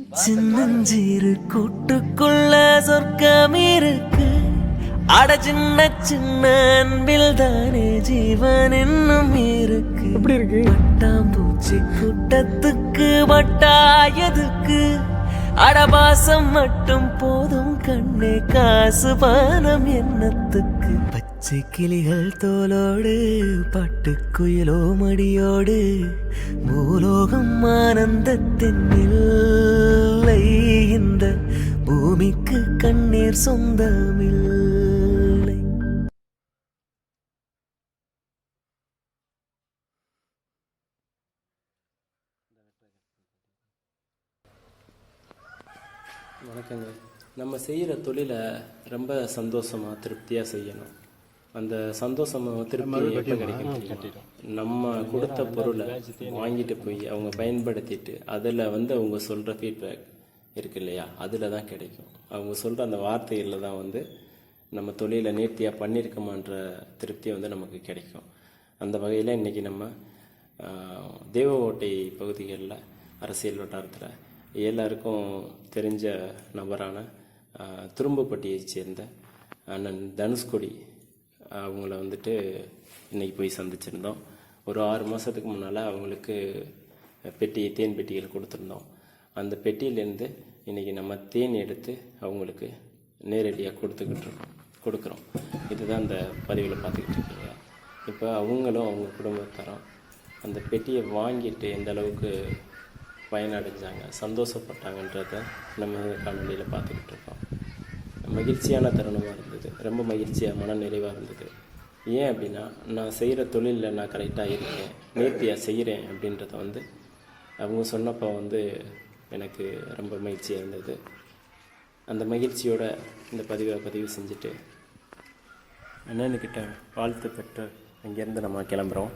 சின்னஞ்சீரு கூட்டுக்குள்ள சொர்க்கம் இருக்கு அட சின்ன சின்ன அன்பில் தானே ஜீவன் இன்னும் இருக்கு. எப்படி இருக்கு? பட்டாம்பூச்சி கூட்டத்துக்கு வட்டாயதுக்கு அடபாசம் மட்டும் போதும் கண்ணே காசு பானம் எண்ணத்துக்கு பச்சை கிளிகள் தோலோடு பட்டுக்குயிலோ மடியோடு பூலோகம் ஆனந்தத்தின் இல்லை இந்த பூமிக்கு கண்ணீர் சொந்தமில்லை. வணக்கங்க. நம்ம செய்கிற தொழிலை ரொம்ப சந்தோஷமாக திருப்தியாக செய்யணும். அந்த சந்தோஷமாக திருப்தி எப்போ கிடைக்கும்? நம்ம கொடுத்த பொருளை வாங்கிட்டு போய் அவங்க பயன்படுத்திட்டு அதில் வந்து அவங்க சொல்கிற ஃபீட்பேக் இருக்கு இல்லையா? அதில் தான் கிடைக்கும். அவங்க சொல்கிற அந்த வார்த்தைகளில் தான் வந்து நம்ம தொழிலை நேர்த்தியாக பண்ணியிருக்கோமான்ற திருப்தி வந்து நமக்கு கிடைக்கும். அந்த வகையில் இன்றைக்கி நம்ம தேவ ஓட்டை பகுதிகளில் அரசியல் வட்டாரத்தில் எல்லாருக்கும் தெரிஞ்ச நபரான ஆஹ், சேர்ந்த அண்ணன் தனுஷ்கொடி அவங்கள வந்துட்டு இன்றைக்கி போய் சந்திச்சிருந்தோம். ஒரு ஆறு மாதத்துக்கு முன்னால் அவங்களுக்கு பெட்டி தேன் பெட்டிகள் கொடுத்துருந்தோம். அந்த பெட்டியிலேருந்து இன்றைக்கி நம்ம தேன் எடுத்து அவங்களுக்கு நேரடியாக கொடுத்துக்கிட்டு இருக்கோம் கொடுக்குறோம். இதுதான் அந்த பதிவில் பார்த்துக்கிட்டு இருக்கீங்க. இப்போ அவங்களும் அவங்க குடும்பத்தரம் அந்த பெட்டியை வாங்கிட்டு எந்த அளவுக்கு பயனடைஞ்சாங்க சந்தோஷப்பட்டாங்கன்றத நம்ம காணொலியில் பார்த்துக்கிட்டு இருக்கோம். மகிழ்ச்சியான தருணமாக இருந்தது. ரொம்ப மகிழ்ச்சியாக மன நிறைவாக இருந்தது. ஏன் அப்படின்னா நான் செய்கிற தொழிலில் நான் கரெக்டாக இருக்கேன் நேர்த்தியாக செய்கிறேன் அப்படின்றத வந்து அவங்க சொன்னப்போ வந்து எனக்கு ரொம்ப மகிழ்ச்சியாக இருந்தது. அந்த மகிழ்ச்சியோட இந்த பதிவை பதிவு செஞ்சுட்டு அண்ணனுக்கிட்ட வாழ்த்து பெற்று இங்கேருந்து நம்ம கிளம்புறோம்.